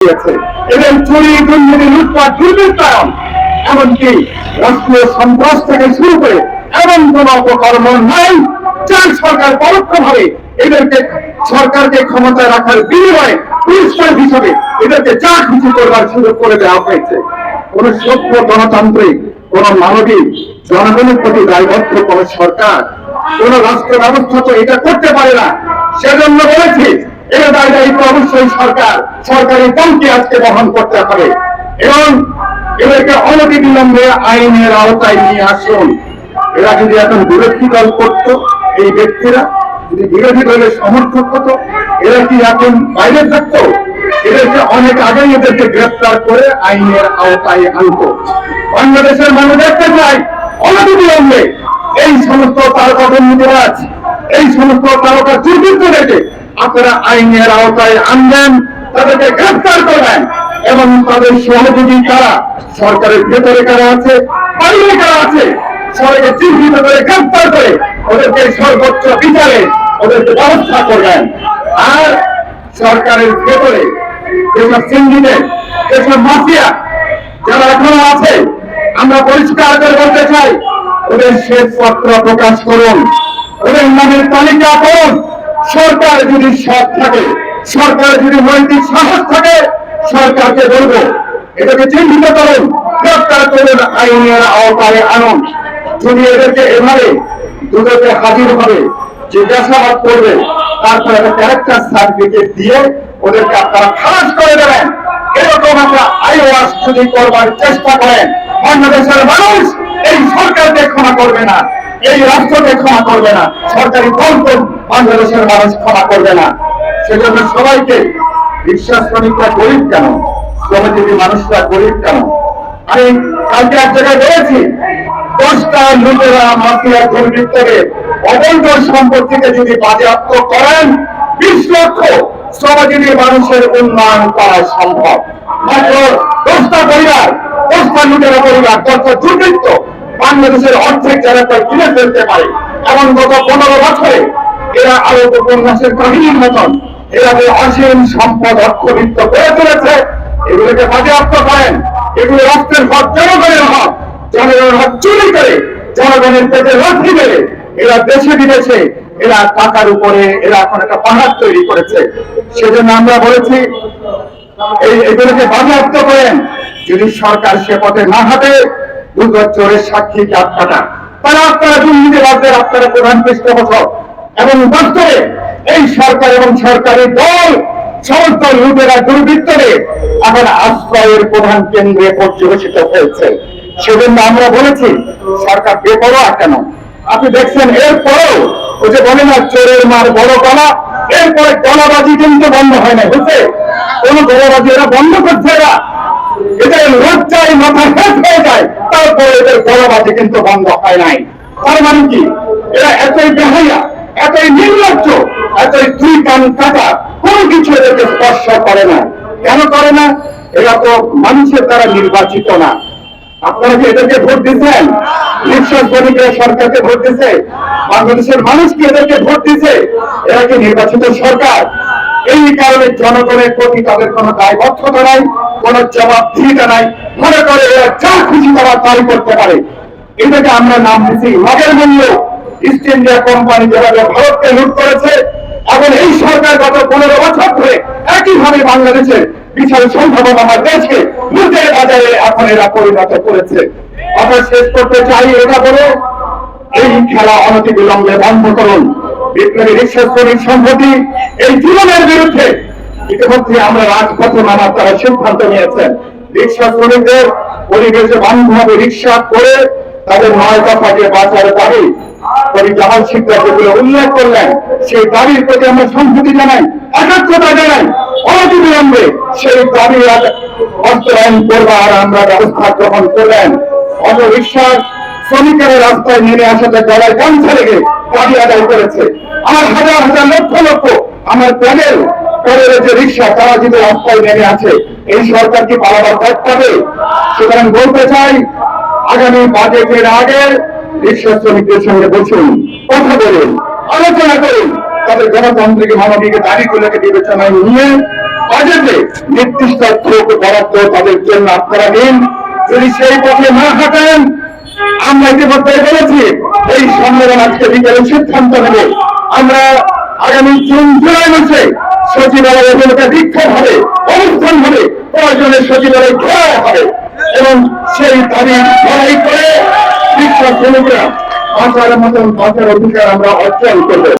দিয়েছে। এদের চুরি দুর্নীতি লুটপাট দুর্বৃত্তায়ন এমনকি রাষ্ট্রীয় সন্ত্রাস থেকে শুরু করে এমন কোন অপকর্ম নাই যার সরকার পরোক্ষভাবে এদেরকে, সরকারকে ক্ষমতায় রাখার বিনিময়ে পুরস্কার হিসেবে এদেরকে যা খুশি করবার সুযোগ করে দেওয়া হয়েছে। কোন সভ্য গণতান্ত্রিক, কোন মানবিক, জনগণের প্রতি দায়বদ্ধ কোন সরকার, কোন রাষ্ট্র ব্যবস্থা তো এটা করতে পারে না। সেজন্য বলেছি এর দায় দায়িত্ব অবশ্যই সরকার, সরকারি দলকে আজকে বহন করতে হবে। এবং এদেরকে অনতি আইনের আওতায় নিয়ে আসুন। এরা যদি এখন বিরোধী দল করত, এই ব্যক্তিরা যদি বিরোধী দলের সমর্থক হতো, এরা কি এখন বাইরে থাকতো? এদেরকে অনেক আগেই এদেরকে গ্রেফতার করে আইনের আওতায় আনতো। বাংলাদেশের মানুষ দেখতে চাই অনতি এই সমস্ত তারকা দুর্নীতিবাজ এই সমস্ত তারকা দুর্বৃত্ত রেখে আপনারা আইনের আওতায় আনবেন, তাদেরকে গ্রেফতার করবেন এবং তাদের সহযোগী কারা? সরকারের ভেতরে কারা আছে? বাইরে কারা আছে? সবাইকে চিহ্নিত করে গ্রেফতার করে ওদেরকে সর্বোচ্চ বিচারে ওদেরকে ব্যবস্থা করবেন। আর সরকারের ভেতরে যেসব সিন্ডিকেট, যেসব মাফিয়া যারা এখনও আছে, আমরা পরিষ্কার করে বলতে চাই, ওদের শেষ পত্র প্রকাশ করুন। ওদের নামের তালিকা করুন। সরকার যদি সৎ থাকে, সরকার যদি নৈতিক সাহস থাকে, সরকারকে বলব, এটাকে চিহ্নিত করুন গ্রেফতার করুন, আইনের আওতায় আনুন। যদি এদেরকে এভাবে দুটোকে হাজির হবে জিজ্ঞাসাবাদ করবে, তারপর একটা ক্যারেক্টার সার্টিফিকেট দিয়ে ওদেরকে আপনারা খালাস করে দেবেন। এরকম একটা আইওয়াস যদি করবার চেষ্টা করেন, বাংলাদেশের মানুষ এই সরকারকে ক্ষমা করবে না। এই রাষ্ট্রকে ক্ষমা করবে না, সরকারি দলকে বাংলাদেশের মানুষ ক্ষমা করবে না। সেজন্য সবাইকে বিশ্বাস শ্রমিকরা গরিব কেন? শ্রমজীবী মানুষরা গরিব কেন? আমি কালকে এক জায়গায় বলেছি, দশটা লুটেরা, মাফিয়া, দুর্বৃত্তকে অবৈধ সম্পত্তিকে যদি বাজেয়াপ্ত করেন, বিশ লক্ষ শ্রমজীবী মানুষের উন্নয়ন করা সম্ভব। মাত্র দশটা পরিবার, দশটা লুটেরা পরিবার, দশটা দুর্বৃত্ত বাংলাদেশের অর্ধেক জায়গাটা কিনে ফেলতে পারে। এবং গত পনেরো বছরে এরা আরও উপন্যাসের কাহিনীর মতন এরা যে অসীম সম্পদ অক্ষবিত্ত করে তুলেছে। এগুলোকে বাজেয়াপ্ত করেন। এগুলো রাষ্ট্রের হক জনগণের হক জনগণের হক চুরি করে, জনগণের পেটে লাথি মেরে। এরা দেশে বিদেশে এরা টাকার উপরে এরা এখন একটা পাহাড় তৈরি করেছে। সেজন্য আমরা বলেছি, এই এগুলোকে বাজেয়াপ্ত করেন। যদি সরকার সে পথে না হাঁটে সাক্ষী তারা আপনারা আপনারা প্রধান পৃষ্ঠপোষক এবং এই সরকার এবং সরকারি দল সমস্ত লুটেরা দুর্বৃত্তরে এখন আশ্রয়ের প্রধান কেন্দ্রে পর্যবেসিত হয়েছে। সেজন্য আমরা বলেছি, সরকার বেপরোয়া কেন? আপনি দেখছেন, এরপরেও ওই যে বলে না চোরের মার বড় গলা, এরপরে গলাবাজি কিন্তু বন্ধ হয় না বুঝছে কোন গলাবাজি এরা বন্ধ করছে এরা। এদের লজ্জায় মাথা হেট হয়ে যায়, তারপরে এদের গলাবাজি কিন্তু বন্ধ হয় নাই। তার মানে কি? এরা এতই বেহাইয়া এতই নির্লজ্জ, এতই দুই কান কাটা, কোনো কিছু এদেরকে স্পর্শ করে না। কেন করে না? এরা তো মানুষের দ্বারা নির্বাচিত না। আপনারা কি এদেরকে ভোট দিচ্ছেন বিশ্বাস শ্রমিকরা সরকারকে ভোট দিছে বাংলাদেশের মানুষ কি এদেরকে ভোট দিছে এরা কি নির্বাচিত সরকার? এই কারণে জনগণের প্রতি তাদের কোনো দায়বদ্ধতা নাই, কোন জবাবদিহিতা নাই। মনে করে এরা যা খুশি তারা তাই করতে পারে। এটাকে আমরা নাম দিচ্ছি মগের মূল্য। ইস্ট ইন্ডিয়া কোম্পানি যেভাবে ভারতকে লুট করেছে, এখন এই সরকার গত পনেরো বছর ধরে একইভাবে বাংলাদেশের বিশাল সম্ভাবনা আমার দেশকে লুটের বাজারে এখন এরা পরিণত করেছে। আমরা শেষ করতে চাই, এটা বলে। এই খেলা অনতি বিলম্বে বন্ধ করুন। বিপ্লবী রিক্সা শ্রমিক সম্প্রতি এই জীবনের বিরুদ্ধে ইতিমধ্যে আমরা রাজপথে নামার তারা সিদ্ধান্ত নিয়েছেন। রিক্সা শ্রমিকদের পরিবেশে বান্ধব রিক্সা করে তাদের নয় দফা বাঁচার দাবি কবি জামাল শিকদার উল্লেখ করলেন। সেই দাবির প্রতি আমরা সংহতি জানাই, একাত্মতা জানাই অনতি সেই দাবি বাস্তবায়ন করবার আমরা ব্যবস্থা গ্রহণ করলেন। অটো রিক্সার শ্রমিকেরা রাস্তায় নেমে আসাতে গলায় গামছা লেগে দাবি আদায় করেছে। আমার হাজার হাজার লক্ষ লক্ষ আমার প্যানেল পরের যে রিক্সা, তারা যদি রাস্তায় নেমে আছে। এই সরকার কি পালাবার পথ পাবে? সুতরাং বলতে চাই, আগামী বাজেটের আগে রিক্সা শ্রমিকদের সঙ্গে বসুন, কথা বলুন, আলোচনা করুন। তাদের গণতান্ত্রিক মানবিক দাবিগুলোকে বিবেচনায় নিয়ে বাজেটে নির্দিষ্ট অর্থ বরাদ্দ তাদের জন্য আপনারা দিন যদি সেই পথে না হাঁটেন, আমরা ইতিমধ্যে বলেছি, এই সম্মেলন আজকে বিকেলে সিদ্ধান্ত নেবে। আমরা আগামী জুন, জুলাই মাসে সচিবালয় এগুলোকে বিক্ষোভ হবে অনুষ্ঠান হবে, প্রয়োজনে সচিবালয় ঘোরা হবে। এবং সেই দাবি লড়াই করে বিক্ষোভ শ্রমিকরা বাঁচার মতন বাঁচার অধিকার আমরা অর্জন করব।